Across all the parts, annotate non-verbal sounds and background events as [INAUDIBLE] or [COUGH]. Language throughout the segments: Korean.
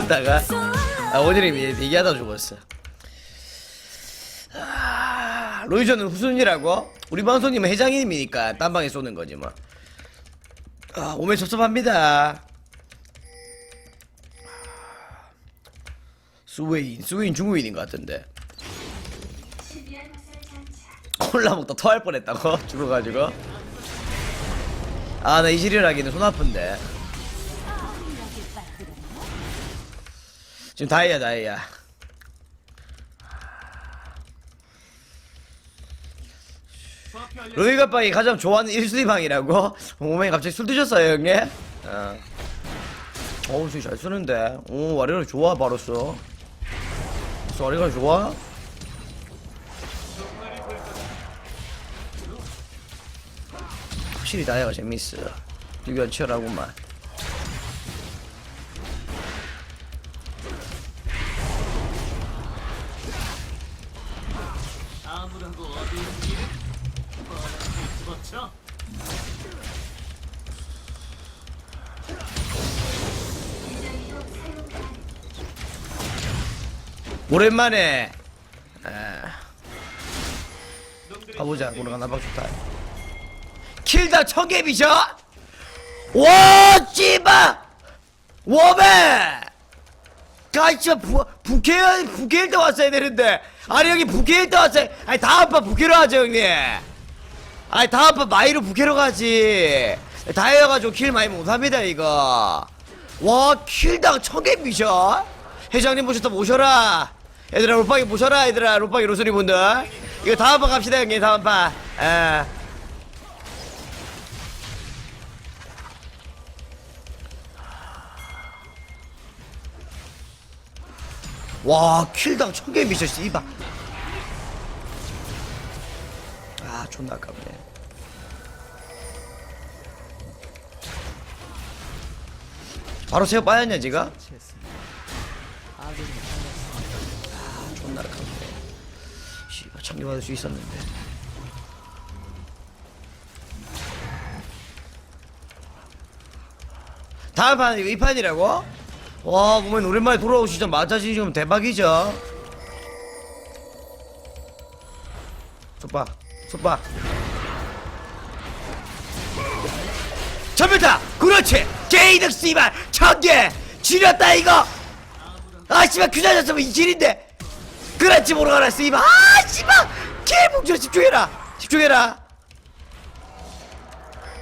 쏘다가 아, 오늘이 얘기하다 죽었어. 아, 로이저는 후순이라고? 우리 방송님은 회장님이니까 딴 방에 쏘는 거지 뭐. 아, 오면 섭섭합니다. 스웨인, 스웨인 중국인인 것 같은데. 콜라 먹다 토할 뻔했다고? [LAUGHS] 죽어가지고. 아, 나 하기는 손 아픈데. 지금 다이야, 다이야. 로이가 빵이 가장 좋아하는 1순위 방이라고? 오메 갑자기 술 드셨어요, 형님? 어. 어우, 진짜 잘 쓰는데. 오, 와리가 좋아, 바로써. 와리가 좋아? 확실히 다이아가 재밌어. 비교가 치열하구만. 오랜만에 아, 가보자. 오늘 나방 좋다. 킬다 청개비죠? 와 찌바! 워베! 가이차 부캐 부캐일 때 왔어야 되는데. 아니 여기 부캐일 때 왔어야 아니 다음 판 부캐로 하죠 형님. 아니 다음 판 마이로 부캐로 가지. 다이어가지고 킬 많이 못합니다 이거. 와 킬당 청개비죠? 회장님 모셨다 모셔라 얘들아 롤빵이 모셔라 얘들아. 롤빵이 로스리 분들 이거 다음 판 갑시다 형님 다음 판. 에. 와 킬당 천개 미쳤어 이봐. 아 존나 아깝네. 바로 새우 빠졌냐 지가? 참기 받을 수 있었는데. 다음 판 이 판이라고? 와 보면 오랜만에 돌아오시죠. 마자진 지금 대박이죠. 솥봐 솥봐 전면타! 그렇지! 제이득 씨발! 천개! 지렸다 이거! 아 씨발 규자졌으면 이 길인데! 그렇지 모르가라 씨발! 아 씨발 개봉줄 집중해라! 집중해라!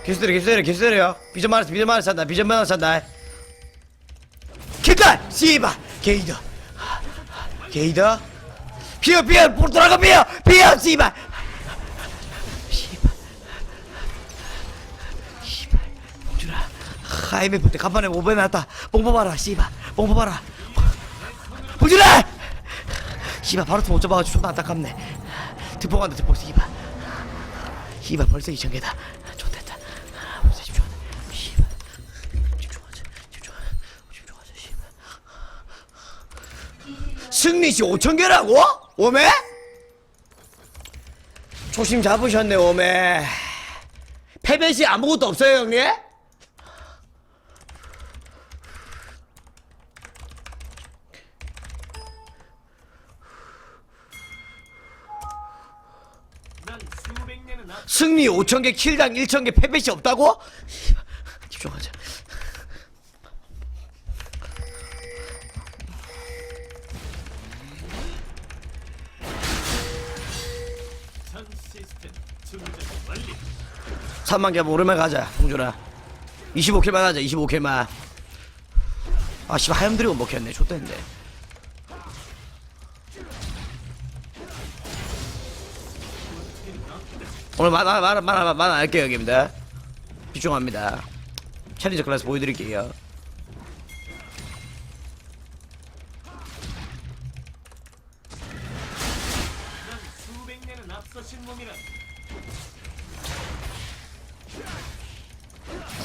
계속 때려 계속 때려 계속 때려 비전 말았어 비전 말았어 산다 비전 말았어 산다. 킬달 씨바! 게이더. 게이더? 피어 피어! 볼 돌아가 피어! 피어 씨바! 씨바. 씨바. 봉준아 IMF 때 간판에 오배 났다. 뽕 뽑아라 씨바. 뽕 뽑아라. 봉준아 씨바 바로 못 잡아가지고 존나 안타깝네. 특보 간다 특보 씨바 씨바 벌써 2천 개다. 좋됐다. 벌써 집중하자 씨바 집중하자 집중하자. 집중하자 씨바 승리시 5천 개라고? 오메? 초심 잡으셨네 오메. 패배시 아무것도 없어요 형님? 승리 5천 개 킬당 1천 개 패배시 없다고? 집중하자 전 시스템 충전 완료. 3만 개 오랜만에 가자 홍준아 25킬만 하자 25킬만 아 씨발 하염 드리고 먹혔네 좆됐네 오늘 만화 할게요 여기입니다 집중합니다 챌린저 클래스 보여드릴게요.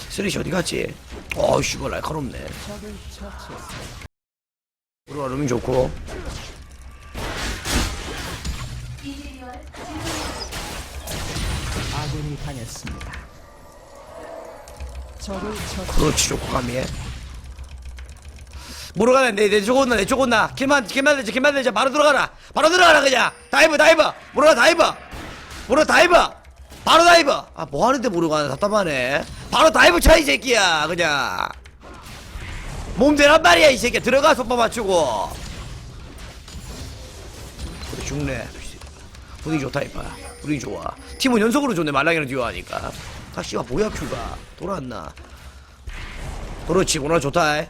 쓰리시 어디 갔지? 어우 씨발 날카롭네 루밍 좋고 아군이 당했습니다. 적을 처치 그렇지 좋고 감이해. 모르가나 내내 쪽 온나 내쪽 온나 킬만 킬만 되지 킬만 되지 바로 들어가라. 바로 들어가라 그냥. 다이브 다이브. 모르가 다이브. 모르가 다이브. 바로 다이브. 아 뭐하는데 모르가나 답답하네. 바로 다이브 쳐 이 새끼야 그냥. 몸 되란 말이야 이 새끼야. 들어가 속바 맞추고. 그래 죽네. 분위기 좋다 이봐 분위기 좋아. 팀은 연속으로 좋네. 말랑이랑 듀오 하니까. 아 씨발 뭐야 큐가. 돌아왔나. 그렇지 오늘 좋다.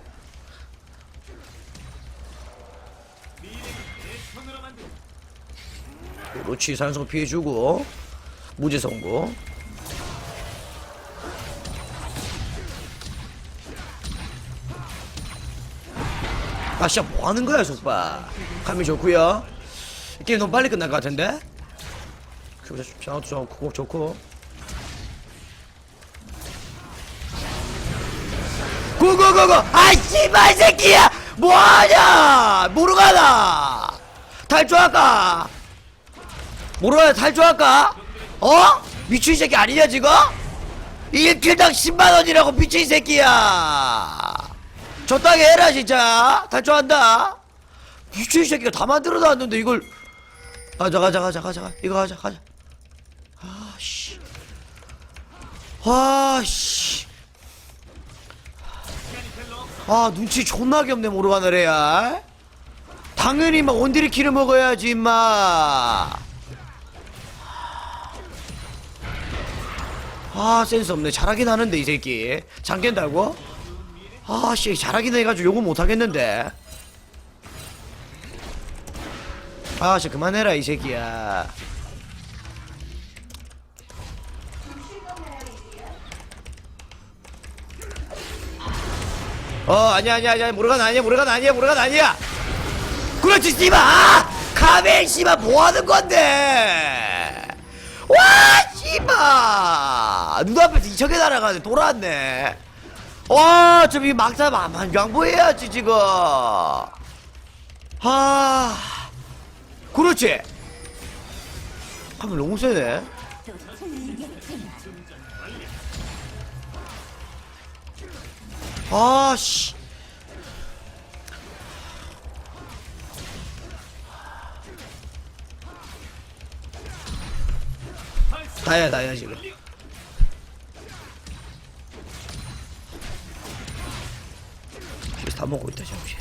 그렇지 산성 피해주고. 무죄 선고. 아 진짜 뭐하는 거야 속바 감이 좋구요. 이 게임 너무 빨리 끝날 것 같은데 그래 장도 좋고 좋고. 고고고고 아 씨발 새끼야! 뭐하냐! 모르가나! 탈주할까? 모르가나 탈주할까? 어? 미친 새끼 아니냐 지금? 1킬당 10만원이라고 미친 새끼야! 적당히 해라 진짜! 탈주한다! 미친 새끼가 다 만들어 놨는데 이걸. 가자 가자 가자 가자. 이거 가자 가자. 아 씨. 별로 없어. 아 눈치 존나게 없네 모르가나 레알 당연히 막 원딜이 키를 먹어야지 임마. 아 센스 없네. 잘하긴 하는데 이 새끼. 잠깬다고? 아 씨 잘하긴 해가지고 요거 못하겠는데. 아 씨 그만해라 이 새끼야 어 아니야 아니야 아니야. 모르간 아니야 모르간 아니야 모르간 아니야. 그렇지 아 카멜 씨발 뭐하는 건데? 와 씨발 눈앞에서 이척에 날아가네 돌아왔네. 와좀 이 막사 만 양보해야지 지금. 아 그렇지. 카멜 너무 세네 아씨. 다야 다야 지금. 다 먹고 있다 잠시.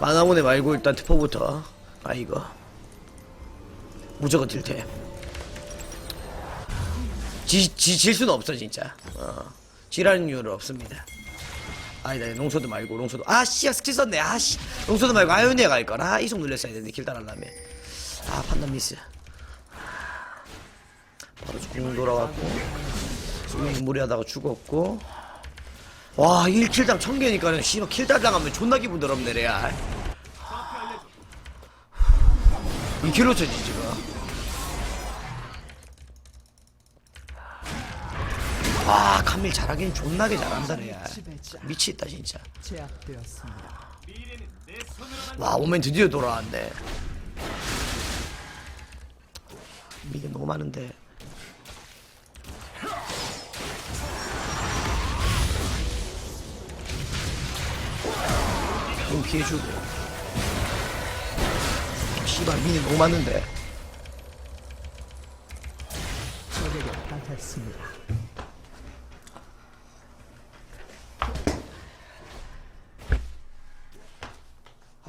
만화문에 말고 일단 트포부터. 아 이거. 무조건 딜템 지, 지, 질 수는 없어 진짜. 어. 지라는 이유는 없습니다 아니다 농소도 말고 농소도 아씨 스킬 썼네. 아씨. 농소도 말고 아이오니아 갈걸 아 이속 눌렸어야 되는데 길 따라려면. 아 판단 미스. 바로 공 돌아왔고 수명이 무리하다가 죽었고. 와 1킬당 1000개니까는 씨발 킬당 당하면 존나 기분 더럽네 레알. 2킬로 쳐지 지금 와 카밀 잘하긴 존나게 잘한다 레알 미치겠다 진짜. 와 오면 드디어 돌아왔네. 이게 너무 많은데. 좀 피해주고. 씨발 미니 너무 많은데. 적에게 당했습니다.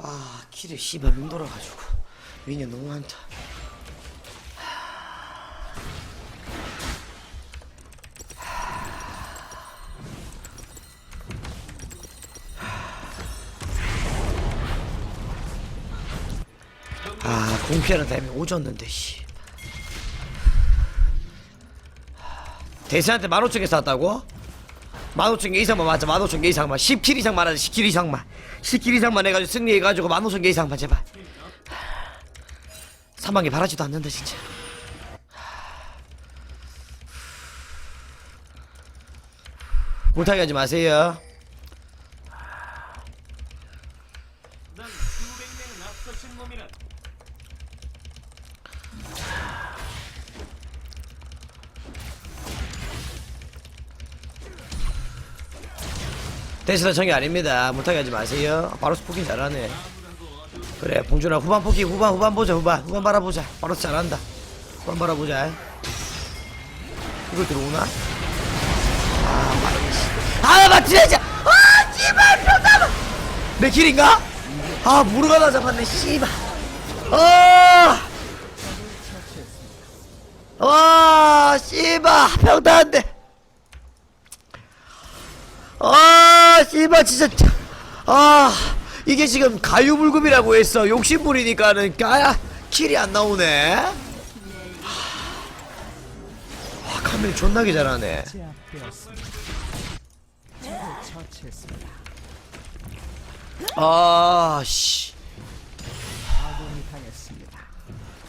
아 키를 씨발 눈 돌아가지고. 미니 너무 많다. 아 공피하는 타임에 오졌는데 씨. 대세한테 15,000개 샀다고? 15,000개 이상만 맞자 15,000개 이상만. 10킬 이상만 하자 10킬 이상만 10킬 이상만 해가지고 승리해가지고 15,000개 이상만 제발 사망에 바라지도 않는다 진짜. 물타기 하지 마세요 난 수백 년은 앞서신 몸이라. 데스다 청이 아닙니다. 못하게 하지 마세요. 바로 스 포킹 잘하네. 그래 봉준아 후반 포킹 후반 후반 보자 후반. 후반 바라보자. 바로스 잘한다. 후반 바라보자. 이걸 들어오나? 아 바로스 아 맞지. 자 아 씨발 병담아 내 길인가? 아 무르가 나 잡았네 씨발. 아 와, 씨발, 평타 안 돼. 아, 씨발, 진짜. 아, 이게 지금 가유불급이라고 했어. 욕심 부리니까는, 까야, 킬이 안 나오네. 와, 카멜 존나게 잘하네. 아, 씨.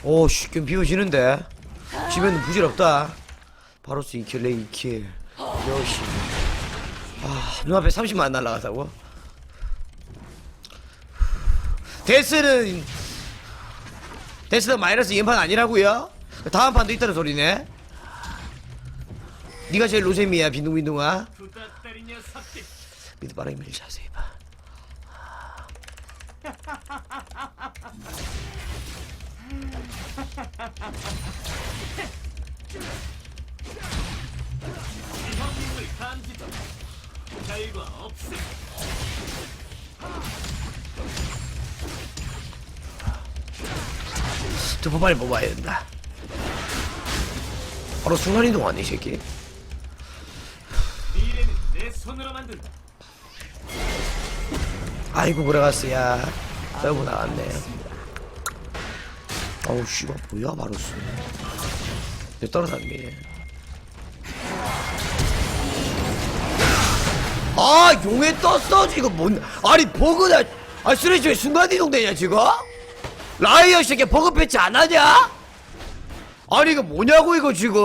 오, 씨, 좀 비워지는데. 집에는 부질없다. 바로스 2킬, 레 2킬. 역시. 아, 눈앞에 30만 날라가다고? 데스는, 데스는 마이너스 2판 아니라고요? 다음 판도 있다는 소리네? 니가 제일 로셈이야, 빈둥빈둥아. 미드 빠르게 밀자, 세이바. [LAUGHS] 결과 없음. 더 빨리 뽑아야 된다. 바로 순간이동 아니, 이 새끼? 미래는 내 손으로 만든다. 아이고 그래갔어야 서브 나왔네 어우 씨발 뭐야 바로스 내 떨어졌네 아 용에 떴어 지금 뭔 아니 버그다 아 쓰레기 왜 순간이동 되냐 지금? 라이어 새끼 버그 패치 안 하냐? 아니 이거 뭐냐고 이거 지금?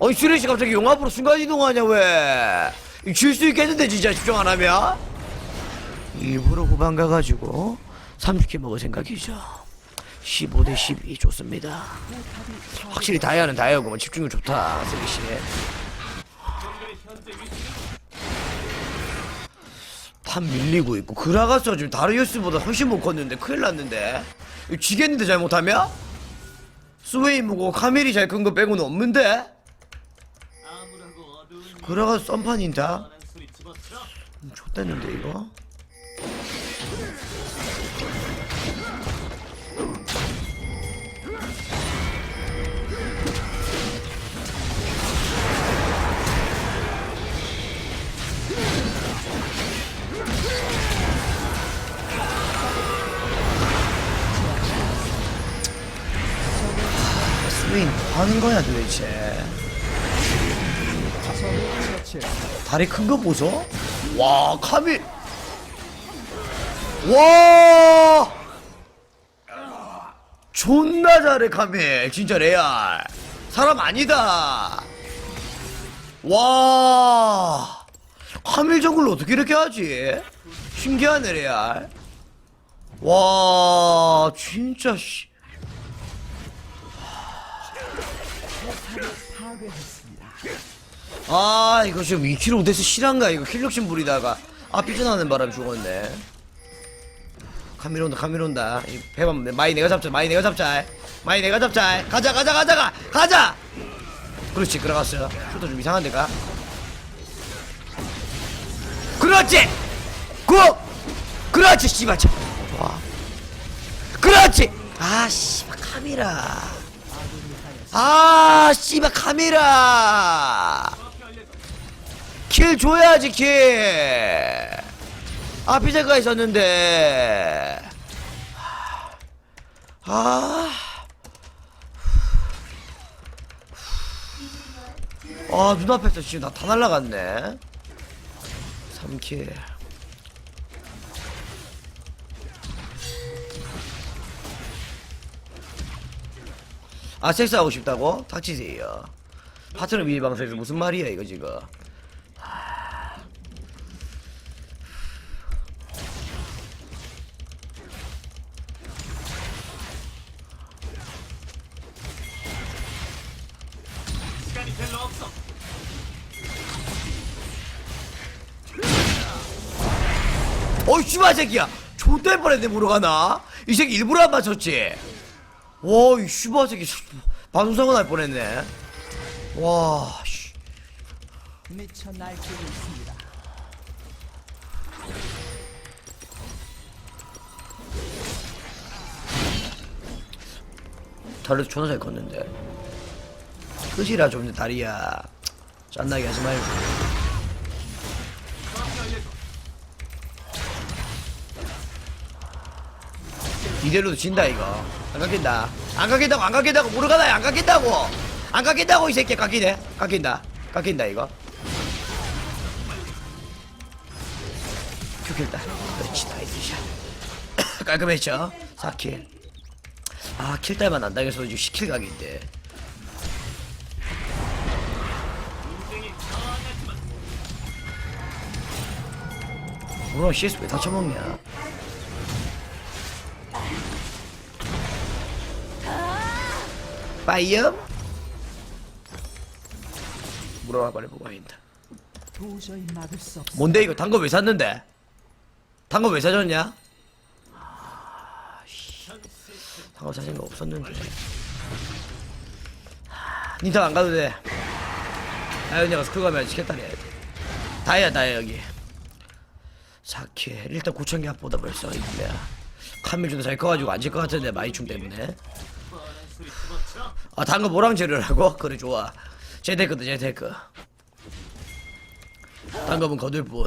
아니 쓰레기 갑자기 용 앞으로 순간이동하냐 왜 질 수 있겠는데 진짜 집중 안 하면? 일부러 후반 가가지고 30개 먹을 생각이죠. 15 대 12 좋습니다. 확실히 다이아는 다이아고 집중력 좋다 쓰레기 판 밀리고 있고 그라가스가 지금 다리우스보다 훨씬 못 컸는데 큰일 났는데 이거 지겠는데 잘못하면? 스웨이무고 카멜이 잘 큰 거 빼고는 없는데? 그라가스 썸판인다? 집어쳐. 좋댔는데 이거? 하는 거야 도대체. 다리 큰 거 보소? 와, 카밀. 와! 존나 잘해, 카밀. 진짜 레알. 사람 아니다. 와. 카밀 정글로 어떻게 이렇게 하지? 신기하네, 레알. 와, 진짜, 씨. 아 이거 지금 2kg 돼서 실한가 이거 킬력심 부리다가. 아 삐져나오는 바람에 죽었네 카밀 온다 카밀 온다. 이 배만 마이 내가 잡자 마이 내가 잡자. 마이 내가 잡자. 가자 가자 가자 가 가자! 그렇지 들어갔어. 슈터 좀 이상한데 가. 그렇지! 굿 그렇지 씨발 참. 좋아 그렇지! 아 씨발 카미라. 아 씨발 카미라 킬 줘야지 킬. 아피자가 있었는데. 아. 아 눈앞에서 지금 나 다 날라갔네. 3킬. 아 섹스하고 싶다고? 닥치세요. 파트너 미니 방송에서 무슨 말이야 이거 지금 시간이 별로 없어. 어이 씨발 새끼야 존될 뻔했네 모르가나 이 새끼 일부러 안 맞췄지 와이 씨발 새끼 방송사고 날 뻔했네 와 씨. 미쳐 날뛰고 있습니다. 다리도 존나 잘 컸는데 끝이라 좀 다리야. 짠나게 하지 말고. 이대로도 진다 이거. 안 깎인다. 안 깎인다고 안 깎인다고. 모르가나야 안 깎인다고. 안 깎인다고 이 새끼. 깎이네. 깎인다. 깎인다 이거. 큐킬다. 그렇지 나이스 샷 깔끔했죠? 4킬. 아 킬딸만 안 당해서 이제 10킬 각인데 물론 CS 왜 다쳐먹냐? 빠이엄 물어봐 빨리 보고 있다. 뭔데 이거? 단거 왜 샀는데? 단거 왜 사줬냐? 단거 사신 거 없었는데. 닌텐 안 가도 돼. 아연이가 스쿨 가면 돼 다이아 다이아 여기 4킬 일단 9천 개 앞보다 벌써 이거야 카밀준도 잘 커가지고 안 질 것 같은데 마이충 때문에. 아 단거 뭐랑 재료라고? 그래 좋아 재테크다 재테크 단거면 거둘 뿐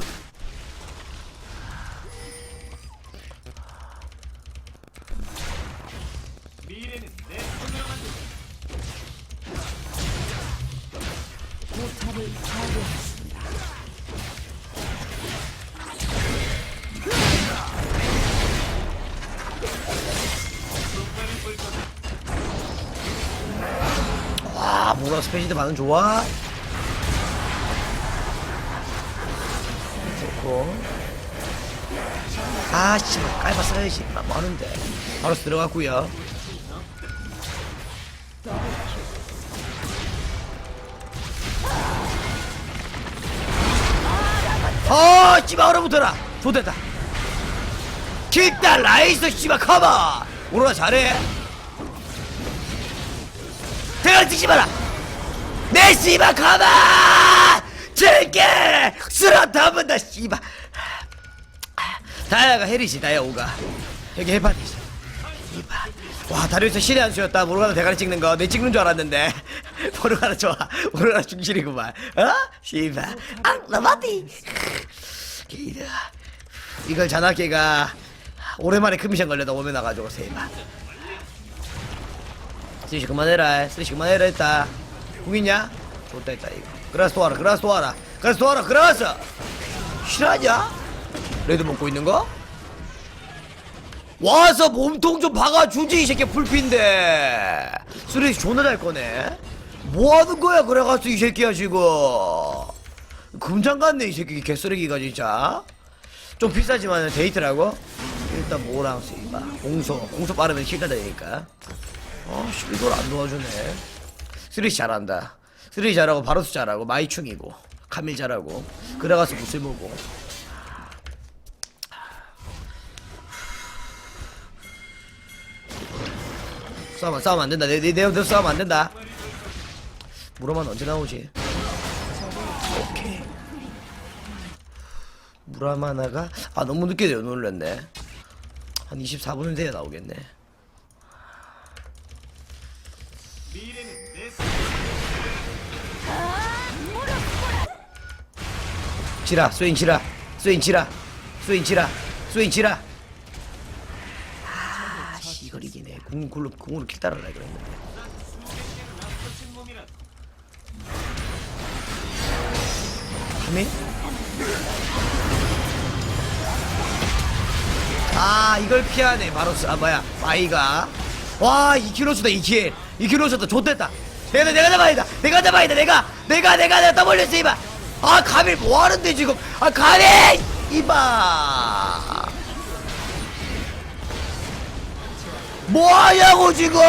스페시드 반응 좋아. 좋고. 아씨 깔바 써야지 나 뭐하는데. 바로 들어갔구요. 어 씨발 얼어붙어라. 좋됐다. 킬딸 라이스 씨발 커버 오로라 잘해. 대가리 찍지 마라 내 씨발 가만 즐게! 쓰러다 한번더 씨발 다야가 헬이지 다야 오가. 여기 해파리지 씨발 와 다리에서 신의 한 수였다. 모르가나 대가리 찍는 거. 내 찍는 줄 알았는데. [LAUGHS] 모르가나 좋아. 모르가나 중실이구만. 어? 씨발 앙라마디. 기다 이걸 자나깨가 오랜만에 커미션 걸려다 오면 와가지고 세이발 쓰리시 그만해라. 쓰리시 그만해라 했다 궁있냐? 좋다 했다 이거 그라스 도와라 그라스 도와라 그라스 도와라 그라스 실하냐? 레드 먹고 있는 거? 와서 몸통 좀 박아주지 이 새끼 불핀데 쓰리시 존나 잘 거네 뭐하는 거야 그래가지고 이 새끼야 지금 금장 같네 이 새끼 개쓰레기가 진짜 좀 비싸지만 데이트라고? 일단 뭐랑 쓰이봐 공소 공소 빠르면 실가 되니까 어, 씨, 이걸 안 도와주네. 쓰리시 잘한다. 쓰리시 잘하고 바로스 잘하고 마이충이고 카밀 잘하고 그래가서 무슬모고. 싸움 싸움 안 된다. 내내 내, 내 싸움 안 된다. 무라만 언제 나오지? 오케이. 무라마나가 아 너무 늦게 되어 놀랬네. 한 24분은 돼야 나오겠네. 미래 지라 스윙 지라 스윙 지라 스윙 지라 스윙 지라. 아 씨, 이걸 이기네. 궁 굴로 궁으로 킬 따라라 그랬는데. 카밀 아 이걸 피하네 바로스. 아 뭐야 마이가. 와 2킬로 수다 2킬. 2킬로 수다 좋됐다. 내가 내가 잡아야 다 내가 잡아야 다 내가. 내가 내가 내가 떠벌렸어 이봐 아 카밀 뭐하는데 지금? 아 카밀 이봐! 뭐하냐고 지금!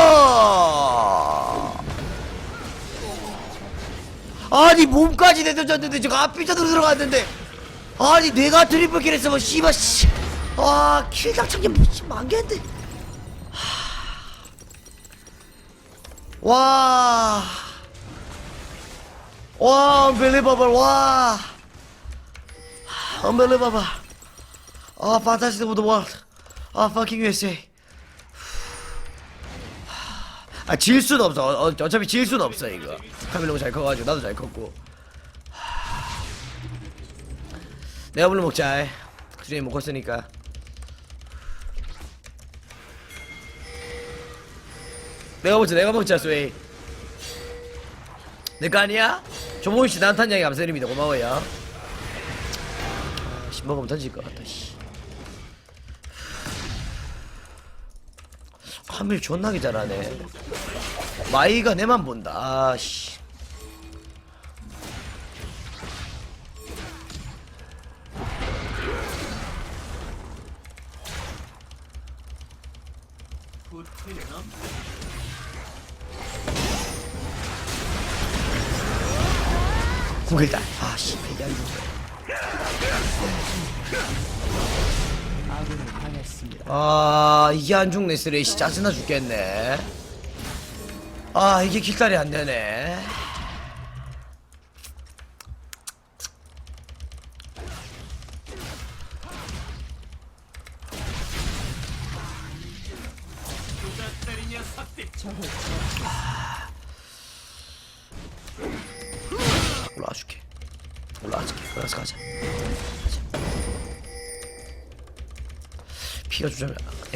아니 몸까지 내던졌는데 지금 앞비자도 들어갔는데. 아니 내가 트리플 킬 했으면 씨발 씨. 아 킬당 천개 무슨 만개인데 와. 와, unbelievable. 와. unbelievable. 아, fantastic of the world. 아, fucking USA. [SIGHS] 아, 질 수는 없어. 어, 어, 어차피 질 수는 없어, 이거. 카밀로가 잘 커가지고, 나도 잘 컸고. 내가 물로 먹자. 그중에 못 컸으니까. 내가 먹자, 내가 먹자, 스웨이. 내거 아니야? 조봉희 씨 나한테 한장에 감사드립니다. 고마워요. 아, 씨, 먹으면 던질 것 같다, 씨. 카밀 존나게 잘하네. 마이가 내만 본다, 아, 씨. 구글다. 아, 씨, 이게 안 좋네. 아군이 당했습니다. 아 이게 안 죽네 쓰레기 짜증나 죽겠네 아 이게 길다리 안 되네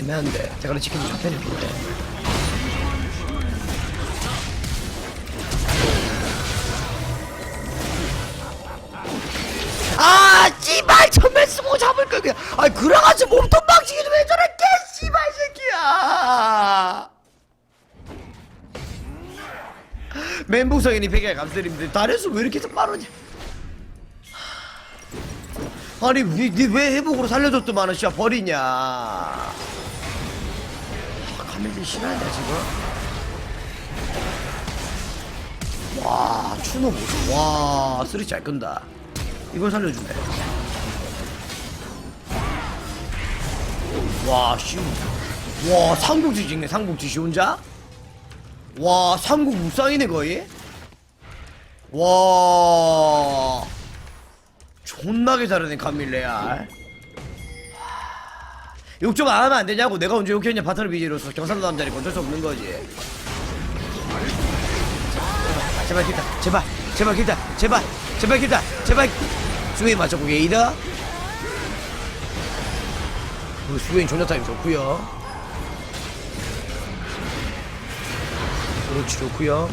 애매한데 대가리 지키는 잡편이 좋네 아 씨발 전면 쓰고 잡을 걸 그냥. 아이 그래가지 몸통 박치기 좀 해줘라 개 씨발 새끼야. 멘붕성인이 100개 감사드립니다. 다리에서 왜 이렇게 빠르냐? 아니 왜, 니왜 회복으로 살려줬더만은 씨야 버리냐 아, 가면이 신하냐 지금. 와 추노 보소 와 쓰리 잘 끈다. 이걸 살려주네 와씨와 삼국지 찍네 삼국지 씨 혼자? 와 삼국 무쌍이네 거의? 와. 존나게 잘하네 카밀레알 욕 좀 안 하면 안 되냐고. 내가 언제 욕했냐. 바타르 비지로서 경상도 남자니까 어쩔 수 없는 거지. 제발 길다. 제발. 제발 길다. 제발. 제발 길다. 제발. 스웨인 맞춰고 게이다. 우리 스웨인 존나 타임 좋구요. 그렇지 좋구요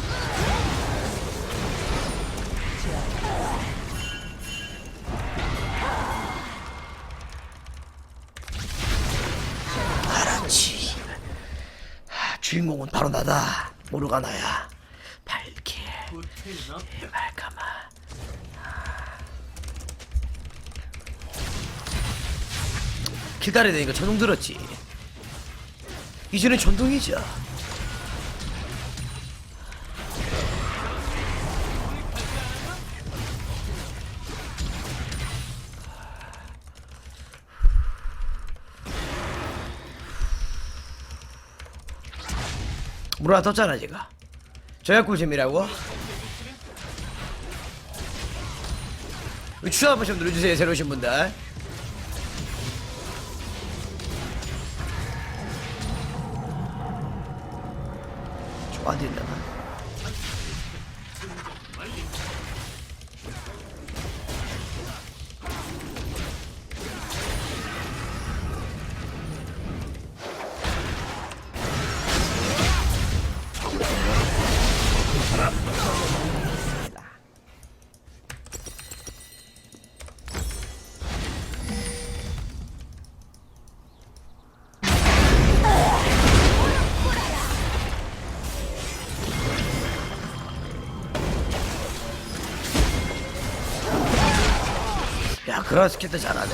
주인공은 바로 나다. 후퇴는 없다. 말까마. 기다려야 되니까 전동 들었지. 이전엔 전동이죠 물 하나 떴잖아 제가. 저야 꿀잼이라고? 추천 한 번씩 눌러주세요 새로 오신 분들 그라스켓도 잘하네.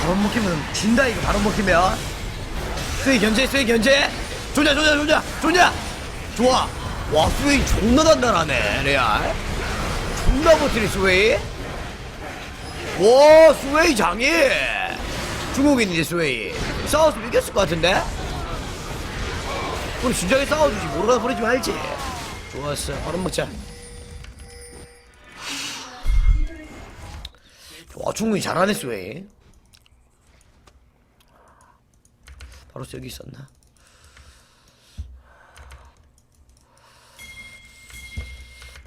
바로 먹히면 진다 이거. 바로 먹히면. 스웨이 견제 스웨이 견제. 좋냐 좋냐 좋냐 좋냐. 좋아. 와 스웨이 존나 단단하네 레알. 존나 버티네 스웨이 와 스웨이 장애. 중국인인데 스웨이 싸웠으면 이겼을 것 같은데? 우리 진작에 싸워주지. 모르다 버리지 말지. 좋았어. 바로 먹자 와 중국인 잘하네 스웨이. 바로 여기 있었나?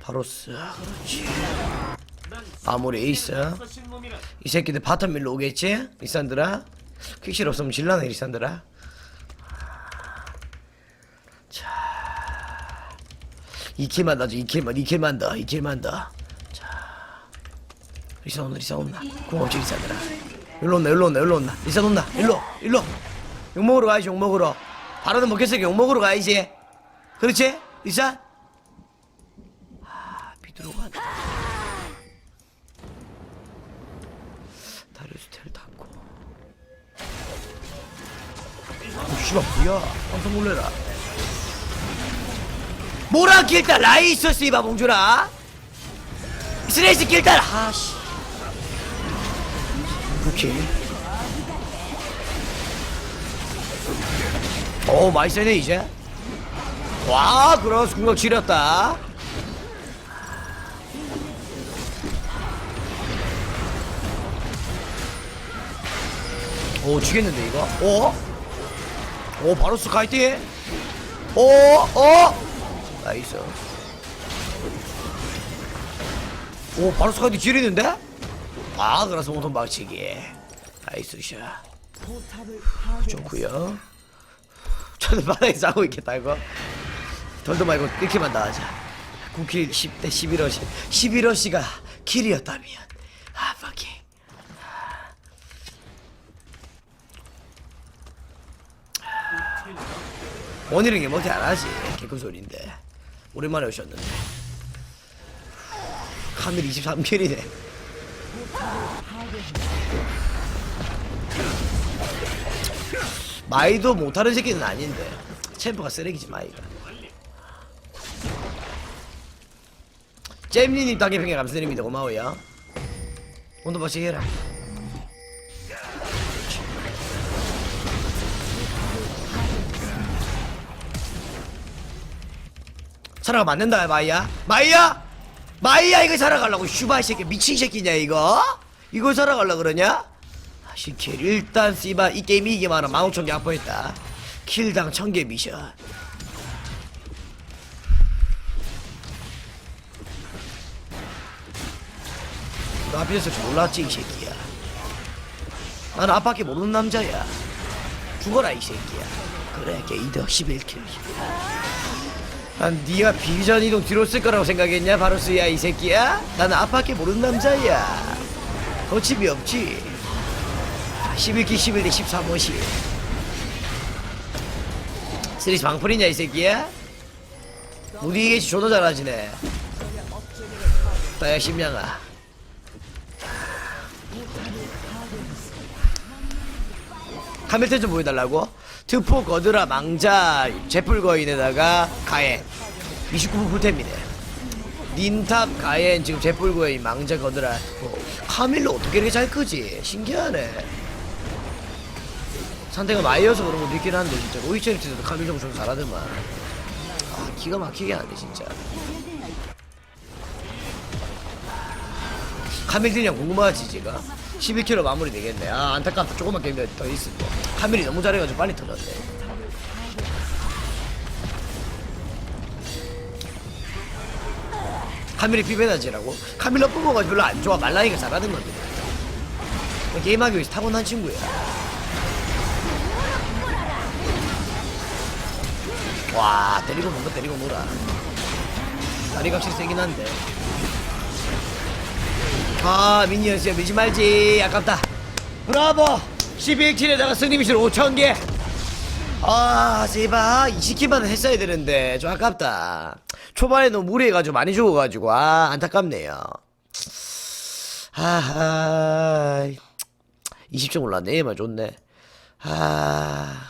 바로스 아, 그렇지. 아무리 에이스. 이 새끼들 바텀 밀로 오겠지? 리산드라? 퀵실 없으면 질라네 리산드라. 자. 2킬만 더죠 2킬만 2킬만 더 2킬만 더자 리산 온다 리산 온다. 고맙지 리산드라. 일로 온다 일로 온다 일로 온다. 리산 온다. 일로 일로. 욕 먹으러 가야지 욕 먹으러. 바로는 먹겠으니까 욕 먹으러 가야지. 그렇지? 리산? 아 비들어가네 다리우스 텔 닫고. 오 씨발 뭐야? 깜짝 놀래라. 모란 길딸 라이 있었어 이봐 봉준아. 스레이스 길딸 아씨 오케이 오 많이 세네 이제 와 그럼 궁각 지렸다 오 죽겠는데 이거? 오? 오 바로스 카이팅? 오? 오? 나이스 오 바로스 카이팅 지리는데? 아 그래서 몸통 박치기. 나이스 샷. 포탑을 파괴. 좋구요. 저는 바닥에 싸고 있겠다 이거. 덜도 말고 이렇게만 나가자. 9킬 10대 11러시 11러시가 킬이었다면. 아 fucking. 원이는 게 못해 안 하지? 개꿀 소리인데. 오랜만에 오셨는데. 하늘 23킬이네 마이도 못하는 새끼는 아닌데. 챔프가 쓰레기지 마이가. 잼니님 따개평에 감사드립니다. 고마워요. 오늘 마시 해라 살아가 맞는다 마이야. 마이야 마이야 이거 살아가려고. 슈바 새끼 미친 새끼냐 이거? 이거 살아가려 그러냐? 시킬 일단 씨바 이 게임 이기만 하면 15,000개 확보했다. 킬당 1000개 미션. 너 앞에 있을 줄 몰랐지 이 새끼야. 나는 앞밖에 모르는 남자야. 죽어라 이 새끼야. 그래 게이더 11킬 난 네가 비전 이동 뒤로 쓸 거라고 생각했냐 바로스야 이 새끼야? 나는 앞밖에 모르는 남자야. 거침이 없지. 11기 11대 13호시. 쓰리스 방풀이냐 이 새끼야? 무디게시 존나 잘하지네. 따야 심양아. 카멜텐 좀 보여달라고? 트포 거드라 망자 제풀 거인에다가 가엔 29분 풀템이네 닌탑 가엔 지금 제풀 거인 망자 거드라. 뭐, 카밀로 어떻게 이렇게 잘 크지? 신기하네. 상대가 마이어서 그런 것도 있긴 한데 진짜. 로이체리트도 카밀 좀좀 잘하더만. 아 기가 막히게 하네 진짜. 카밀 딜량 궁금하지 지금 11kg 마무리 되겠네. 아 안타깝다. 조금만 게임 더 있을 거 카밀이 너무 잘해가지고 빨리 터졌네. 카밀이 피베나지라고? 카밀 거가 별로 안 좋아. 말라이가 잘하는 건데. 게임하기 위해서 타고난 친구야 와 때리고 뭔가 때리고 놀아. 다리가 확실히 세긴 한데. 아 미니언 진짜 밀지 말지. 아깝다. 브라보 11킬에다가 승리미션 5천개. 아 제발. 20킬만 했어야 되는데 좀 아깝다. 초반에 너무 무리해가지고 많이 죽어가지고. 아 안타깝네요. 아하. 20점 올랐네. 얘만 좋네. 아